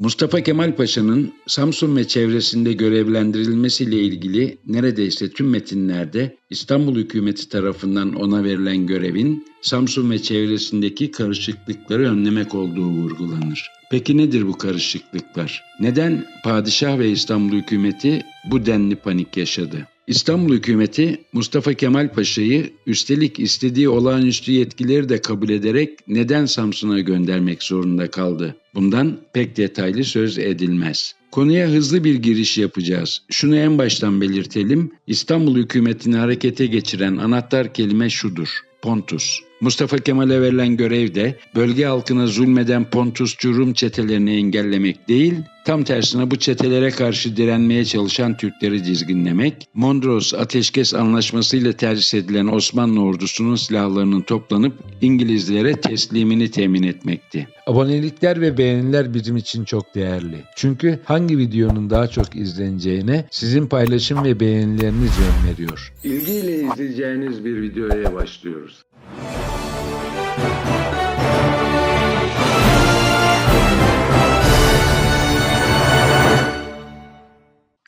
Mustafa Kemal Paşa'nın Samsun ve çevresinde görevlendirilmesiyle ilgili neredeyse tüm metinlerde İstanbul hükümeti tarafından ona verilen görevin Samsun ve çevresindeki karışıklıkları önlemek olduğu vurgulanır. Peki nedir bu karışıklıklar? Neden padişah ve İstanbul hükümeti bu denli panik yaşadı? İstanbul hükümeti Mustafa Kemal Paşa'yı üstelik istediği olağanüstü yetkileri de kabul ederek neden Samsun'a göndermek zorunda kaldı? Bundan pek detaylı söz edilmez. Konuya hızlı bir giriş yapacağız. Şunu en baştan belirtelim. İstanbul hükümetini harekete geçiren anahtar kelime şudur. Pontus. Mustafa Kemal'e verilen görev de bölge halkına zulmeden Pontusçu Rum çetelerini engellemek değil, tam tersine bu çetelere karşı direnmeye çalışan Türkleri dizginlemek, Mondros Ateşkes Anlaşması ile tercih edilen Osmanlı ordusunun silahlarının toplanıp İngilizlere teslimini temin etmekti. Abonelikler ve beğeniler bizim için çok değerli. Çünkü hangi videonun daha çok izleneceğine sizin paylaşım ve beğenileriniz yön veriyor. İlgiyle izleyeceğiniz bir videoya başlıyoruz.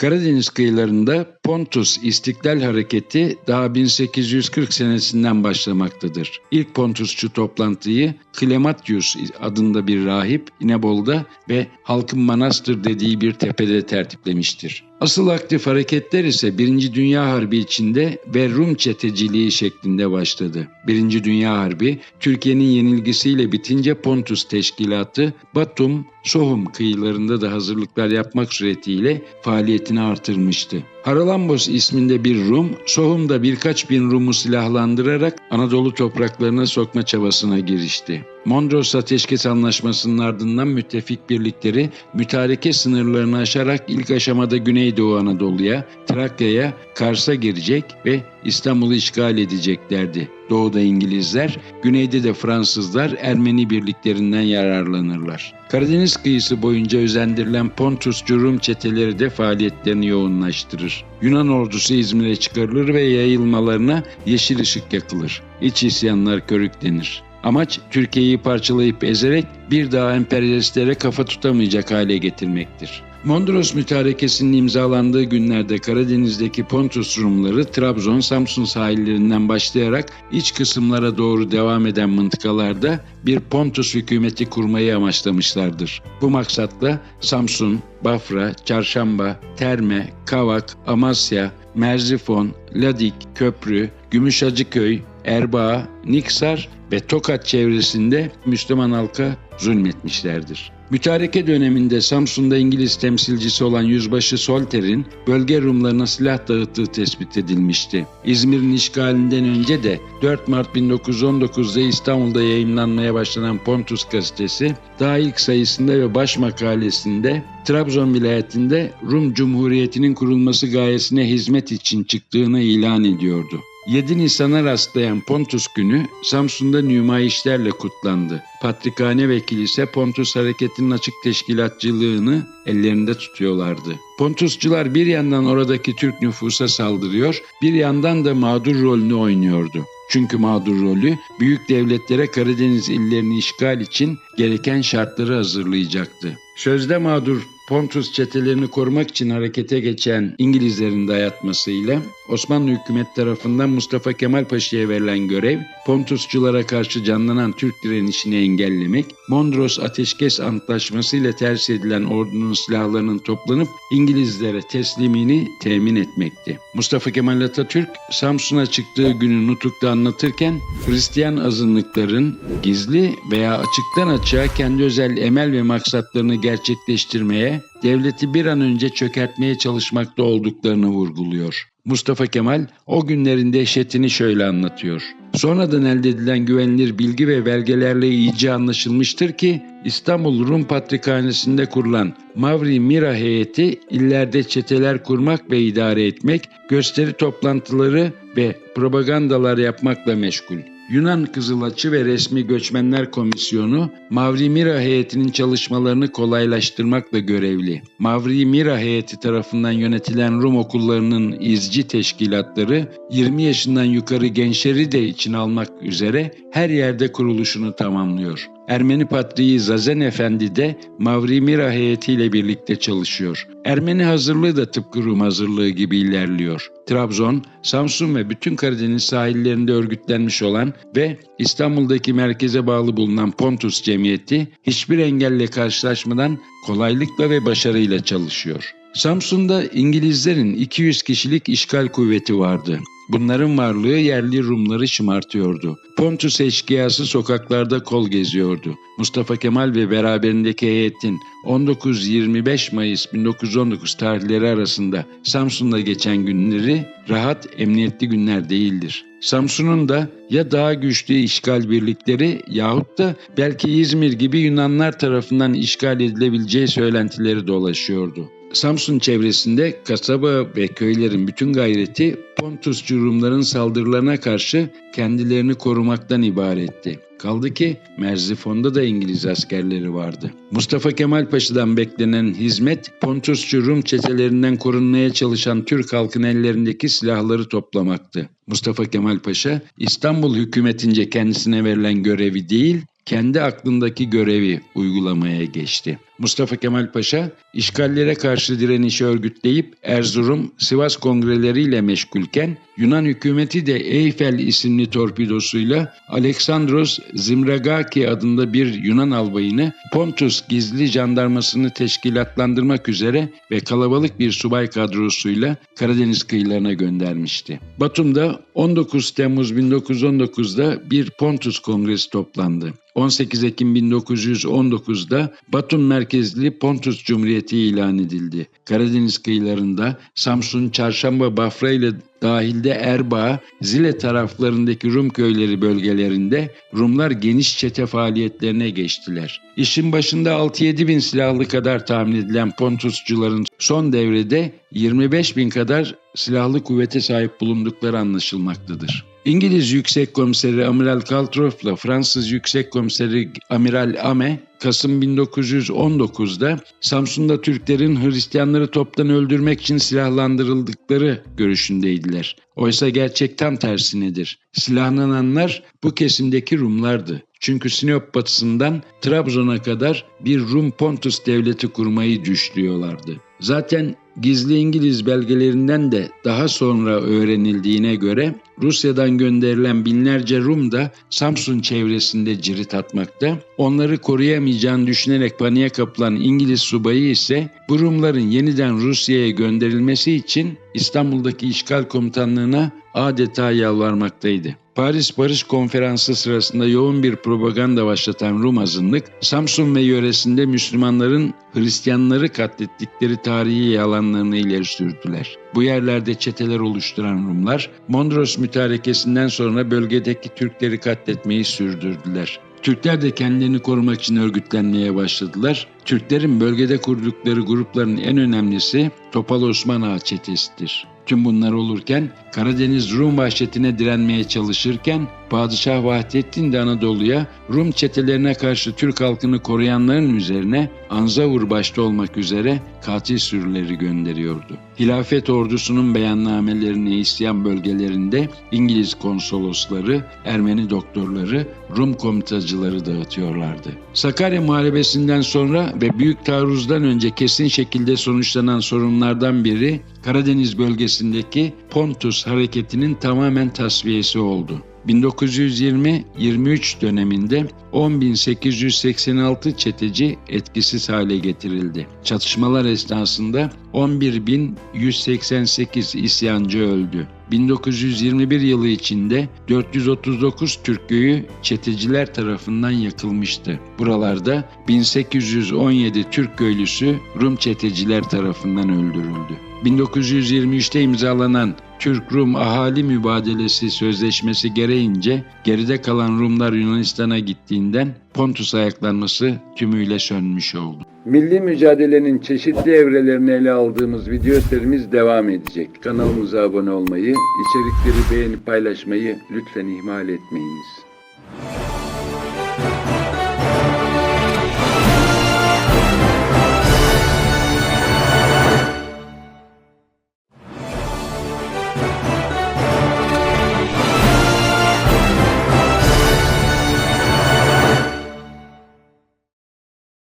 Karadeniz kıyılarında Pontus İstiklal Hareketi daha 1840 senesinden başlamaktadır. İlk Pontusçu toplantıyı Clematius adında bir rahip İnebol'da ve halkın manastır dediği bir tepede tertiplemiştir. Asıl aktif hareketler ise Birinci Dünya Harbi içinde ve Rum çeteciliği şeklinde başladı. Birinci Dünya Harbi Türkiye'nin yenilgisiyle bitince Pontus Teşkilatı Batum, Sohum kıyılarında da hazırlıklar yapmak suretiyle faaliyetini artırmıştı. Haralambos isminde bir Rum, Sohum'da birkaç bin Rum'u silahlandırarak Anadolu topraklarına sokma çabasına girişti. Mondros Ateşkes Anlaşması'nın ardından müttefik birlikleri mütareke sınırlarını aşarak ilk aşamada Güneydoğu Anadolu'ya, Trakya'ya, Kars'a girecek ve İstanbul'u işgal edeceklerdi. Doğuda İngilizler, güneyde de Fransızlar Ermeni birliklerinden yararlanırlar. Karadeniz kıyısı boyunca özendirilen Pontusçu Rum çeteleri de faaliyetlerini yoğunlaştırır. Yunan ordusu İzmir'e çıkarılır ve yayılmalarına yeşil ışık yakılır. İç isyanlar körüklenir. Amaç Türkiye'yi parçalayıp ezerek bir daha emperyalistlere kafa tutamayacak hale getirmektir. Mondros mütarekesinin imzalandığı günlerde Karadeniz'deki Pontus Rumları Trabzon, Samsun sahillerinden başlayarak iç kısımlara doğru devam eden mıntıkalarda bir Pontus hükümeti kurmayı amaçlamışlardır. Bu maksatla Samsun, Bafra, Çarşamba, Terme, Kavak, Amasya, Merzifon, Ladik, Köprü, Gümüşhacıköy, Erbaa, Niksar ve Tokat çevresinde Müslüman halka zulmetmişlerdir. Mütareke döneminde Samsun'da İngiliz temsilcisi olan Yüzbaşı Solter'in bölge Rumlarına silah dağıttığı tespit edilmişti. İzmir'in işgalinden önce de 4 Mart 1919'da İstanbul'da yayınlanmaya başlanan Pontus gazetesi daha ilk sayısında ve baş makalesinde Trabzon vilayetinde Rum Cumhuriyeti'nin kurulması gayesine hizmet için çıktığını ilan ediyordu. 7 Nisan'a rastlayan Pontus günü Samsun'da nümayişlerle kutlandı. Patrikhane ve kilise Pontus hareketinin açık teşkilatçılığını ellerinde tutuyorlardı. Pontusçular bir yandan oradaki Türk nüfusa saldırıyor, bir yandan da mağdur rolünü oynuyordu. Çünkü mağdur rolü büyük devletlere Karadeniz illerini işgal için gereken şartları hazırlayacaktı. Sözde mağdur Pontus çetelerini korumak için harekete geçen İngilizlerin dayatmasıyla Osmanlı hükümet tarafından Mustafa Kemal Paşa'ya verilen görev Pontusçulara karşı canlanan Türk direnişini engellemek, Mondros Ateşkes Antlaşması ile tersi edilen ordunun silahlarının toplanıp İngilizlere teslimini temin etmekti. Mustafa Kemal Atatürk Samsun'a çıktığı günü nutukta anlatırken Hristiyan azınlıkların gizli veya açıktan açığa kendi özel emel ve maksatlarını gerçekleştirmeye, devleti bir an önce çökertmeye çalışmakta olduklarını vurguluyor. Mustafa Kemal o günlerin dehşetini şöyle anlatıyor. Sonradan elde edilen güvenilir bilgi ve belgelerle iyice anlaşılmıştır ki İstanbul Rum Patrikhanesi'nde kurulan Mavri Mira heyeti illerde çeteler kurmak ve idare etmek, gösteri toplantıları ve propagandalar yapmakla meşgul. Yunan Kızılaçı ve Resmi Göçmenler Komisyonu Mavri Mira heyetinin çalışmalarını kolaylaştırmakla görevli. Mavri Mira heyeti tarafından yönetilen Rum okullarının izci teşkilatları 20 yaşından yukarı gençleri de içine almak üzere her yerde kuruluşunu tamamlıyor. Ermeni Patriği Zazen Efendi de Mavrimira heyetiyle birlikte çalışıyor. Ermeni hazırlığı da tıpkı Rum hazırlığı gibi ilerliyor. Trabzon, Samsun ve bütün Karadeniz sahillerinde örgütlenmiş olan ve İstanbul'daki merkeze bağlı bulunan Pontus Cemiyeti hiçbir engelle karşılaşmadan kolaylıkla ve başarıyla çalışıyor. Samsun'da İngilizlerin 200 kişilik işgal kuvveti vardı. Bunların varlığı yerli Rumları şımartıyordu. Pontus eşkıyası sokaklarda kol geziyordu. Mustafa Kemal ve beraberindeki heyetin 19-25 Mayıs 1919 tarihleri arasında Samsun'da geçen günleri rahat, emniyetli günler değildir. Samsun'un da ya daha güçlü işgal birlikleri yahut da belki İzmir gibi Yunanlar tarafından işgal edilebileceği söylentileri dolaşıyordu. Samsun çevresinde kasaba ve köylerin bütün gayreti Pontusçu Rumların saldırılarına karşı kendilerini korumaktan ibaretti. Kaldı ki Merzifon'da da İngiliz askerleri vardı. Mustafa Kemal Paşa'dan beklenen hizmet Pontusçu Rum çetelerinden korunmaya çalışan Türk halkın ellerindeki silahları toplamaktı. Mustafa Kemal Paşa İstanbul hükümetince kendisine verilen görevi değil, kendi aklındaki görevi uygulamaya geçti. Mustafa Kemal Paşa işgallere karşı direnişi örgütleyip Erzurum, Sivas kongreleriyle meşgulken Yunan hükümeti de Eyfel isimli torpidosuyla Aleksandros Zimragaki adında bir Yunan albayını Pontus gizli jandarmasını teşkilatlandırmak üzere ve kalabalık bir subay kadrosuyla Karadeniz kıyılarına göndermişti. Batum'da 19 Temmuz 1919'da bir Pontus Kongresi toplandı. 18 Ekim 1919'da Batum merkezli Pontus Cumhuriyeti ilan edildi. Karadeniz kıyılarında Samsun, Çarşamba, Bafra ile dahilde Erbaa, Zile taraflarındaki Rum köyleri bölgelerinde Rumlar geniş çete faaliyetlerine geçtiler. İşin başında 6-7 bin silahlı kadar tahmin edilen Pontusçuların son devrede 25 bin kadar silahlı kuvvete sahip bulundukları anlaşılmaktadır. İngiliz Yüksek Komiseri Amiral Caltroph'la Fransız Yüksek Komiseri Amiral Ame Kasım 1919'da Samsun'da Türklerin Hristiyanları toptan öldürmek için silahlandırıldıkları görüşündeydiler. Oysa gerçek tam tersinedir. Silahlananlar bu kesimdeki Rumlardı. Çünkü Sinop batısından Trabzon'a kadar bir Rum Pontus devleti kurmayı düşlüyorlardı. Zaten gizli İngiliz belgelerinden de daha sonra öğrenildiğine göre Rusya'dan gönderilen binlerce Rum da Samsun çevresinde cirit atmakta. Onları koruyamayacağını düşünerek paniğe kapılan İngiliz subayı ise bu Rumların yeniden Rusya'ya gönderilmesi için İstanbul'daki işgal komutanlığına adeta yalvarmaktaydı. Paris Barış Konferansı sırasında yoğun bir propaganda başlatan Rum azınlık, Samsun ve yöresinde Müslümanların Hristiyanları katlettikleri tarihi yalanlarını ileri sürdüler. Bu yerlerde çeteler oluşturan Rumlar, Mondros mütarekesinden sonra bölgedeki Türkleri katletmeyi sürdürdüler. Türkler de kendilerini korumak için örgütlenmeye başladılar. Türklerin bölgede kurdukları grupların en önemlisi Topal Osman Ağa çetesidir. Tüm bunlar olurken Karadeniz Rum vahşetine direnmeye çalışırken Padişah Vahdettin de Anadolu'ya Rum çetelerine karşı Türk halkını koruyanların üzerine Anzavur başta olmak üzere katil sürüleri gönderiyordu. Hilafet ordusunun beyannamelerine isyan bölgelerinde İngiliz konsolosları, Ermeni doktorları, Rum komitacıları dağıtıyorlardı. Sakarya Muharebesi'nden sonra ve Büyük Taarruz'dan önce kesin şekilde sonuçlanan sorunlardan biri Karadeniz bölgesindeki Pontus hareketinin tamamen tasfiyesi oldu. 1920-23 döneminde 10.886 çeteci etkisiz hale getirildi. Çatışmalar esnasında 11.188 isyancı öldü. 1921 yılı içinde 439 Türk köyü çeteciler tarafından yakılmıştı. Buralarda 1817 Türk köylüsü Rum çeteciler tarafından öldürüldü. 1923'te imzalanan Türk-Rum Ahali Mübadelesi Sözleşmesi gereğince geride kalan Rumlar Yunanistan'a gittiğinden Pontus ayaklanması tümüyle sönmüş oldu. Milli mücadelenin çeşitli evrelerini ele aldığımız video serimiz devam edecek. Kanalımıza abone olmayı, içerikleri beğenip paylaşmayı lütfen ihmal etmeyiniz.